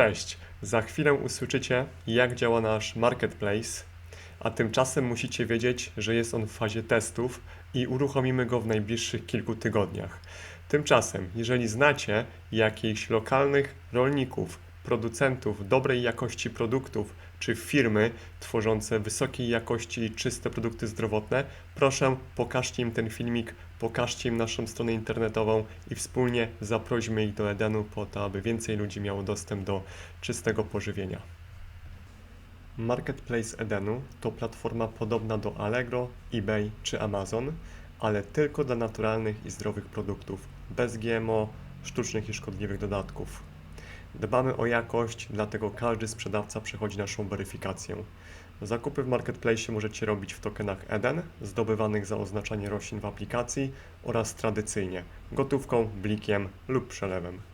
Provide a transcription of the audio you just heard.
Cześć! Za chwilę usłyszycie, jak działa nasz marketplace, a tymczasem musicie wiedzieć, że jest on w fazie testów i uruchomimy go w najbliższych kilku tygodniach. Tymczasem, jeżeli znacie jakichś lokalnych rolników, producentów dobrej jakości produktów, czy firmy tworzące wysokiej jakości czyste produkty zdrowotne, proszę pokażcie im ten filmik, pokażcie im naszą stronę internetową i wspólnie zaprośmy ich do Edenu po to, aby więcej ludzi miało dostęp do czystego pożywienia. Marketplace Edenu to platforma podobna do Allegro, eBay czy Amazon, ale tylko dla naturalnych i zdrowych produktów, bez GMO, sztucznych i szkodliwych dodatków. Dbamy o jakość, dlatego każdy sprzedawca przechodzi naszą weryfikację. Zakupy w marketplace możecie robić w tokenach Eden, zdobywanych za oznaczanie roślin w aplikacji oraz tradycyjnie, gotówką, blikiem lub przelewem.